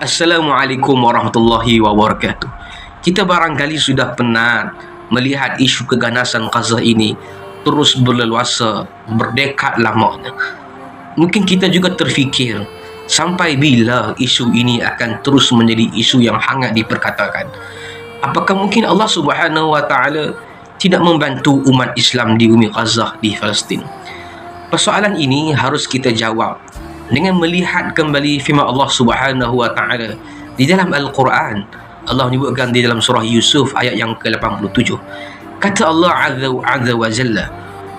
Assalamualaikum warahmatullahi wabarakatuh. Kita barangkali sudah penat melihat isu keganasan Gaza ini terus berleluasa berdekat lamanya. Mungkin kita juga terfikir sampai bila isu ini akan terus menjadi isu yang hangat diperkatakan. Apakah mungkin Allah Subhanahu wa taala tidak membantu umat Islam di bumi Gaza di Palestin? Persoalan ini harus kita jawab dengan melihat kembali firman Allah Subhanahu wa taala di dalam Al-Quran Allah menyebutkan di dalam surah Yusuf ayat yang ke-87. Kata Allah azza wa azza wa jalla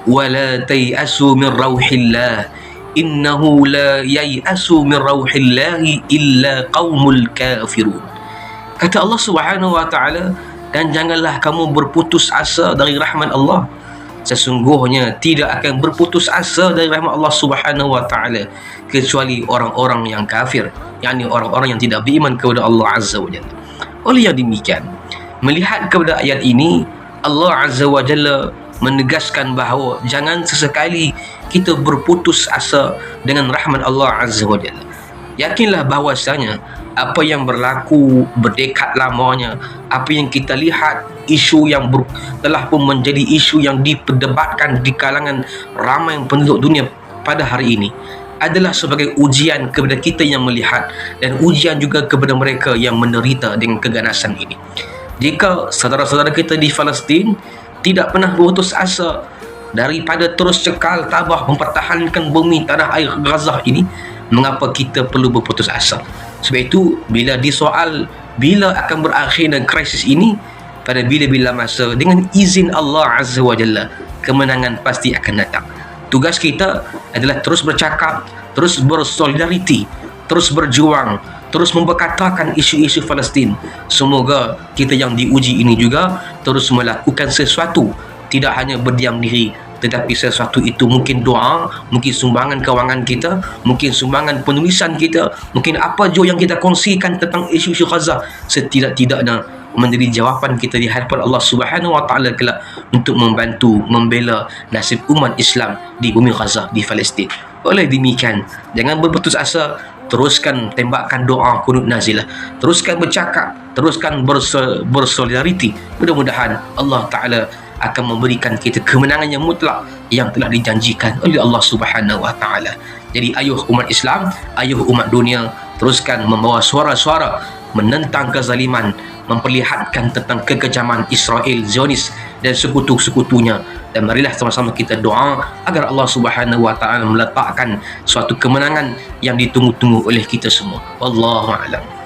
wala tayasu min rauhillah innahu la yayasu min rauhillah illa qaumul kafirun. Kata Allah Subhanahu wa taala dan janganlah kamu berputus asa dari rahmat Allah sesungguhnya tidak akan berputus asa dari rahmat Allah Subhanahu wa taala kecuali orang-orang yang kafir yakni orang-orang yang tidak beriman kepada Allah Azza wa Jalla. Oleh yang demikian melihat kepada ayat ini Allah Azza wa Jalla menegaskan bahawa jangan sesekali kita berputus asa dengan rahmat Allah Azza wa Jalla. Yakinlah bahawasanya apa yang berlaku berdekat lamanya apa yang kita lihat isu yang ber, telah pun menjadi isu yang diperdebatkan di kalangan ramai penduduk dunia pada hari ini adalah sebagai ujian kepada kita yang melihat dan ujian juga kepada mereka yang menderita dengan keganasan ini. Jika saudara-saudara kita di Palestin tidak pernah berputus asa daripada terus cekal tabah mempertahankan bumi tanah air Gaza ini, mengapa kita perlu berputus asa? Sebab itu bila disoal bila akan berakhir dan krisis ini pada bila-bila masa dengan izin Allah Azza wa Jalla kemenangan pasti akan datang. Tugas kita adalah terus bercakap, terus bersolidariti, terus berjuang, terus memperkatakan isu-isu Palestin. Semoga kita yang diuji ini juga terus melakukan sesuatu, tidak hanya berdiam diri tetapi sesuatu itu mungkin doa, mungkin sumbangan kewangan kita, mungkin sumbangan penulisan kita, mungkin apa juga yang kita kongsikan tentang isu-isu Gaza setidak-tidaknya menjadi jawapan kita di hadapan Allah Subhanahu wa taala kelak untuk membantu membela nasib umat Islam di bumi Gaza di Palestin. Oleh demikian, jangan berputus asa, teruskan tembakkan doa kunut nazilah. Teruskan bercakap, teruskan bersolidariti. Mudah-mudahan Allah taala akan memberikan kita kemenangan yang mutlak yang telah dijanjikan oleh Allah Subhanahu wa taala. Jadi ayuh umat Islam, ayuh umat dunia teruskan membawa suara-suara menentang kezaliman, memperlihatkan tentang kekejaman Israel Zionis dan sekutu-sekutunya dan marilah sama-sama kita doa agar Allah Subhanahu wa taala meletakkan suatu kemenangan yang ditunggu-tunggu oleh kita semua. Wallahu a'lam.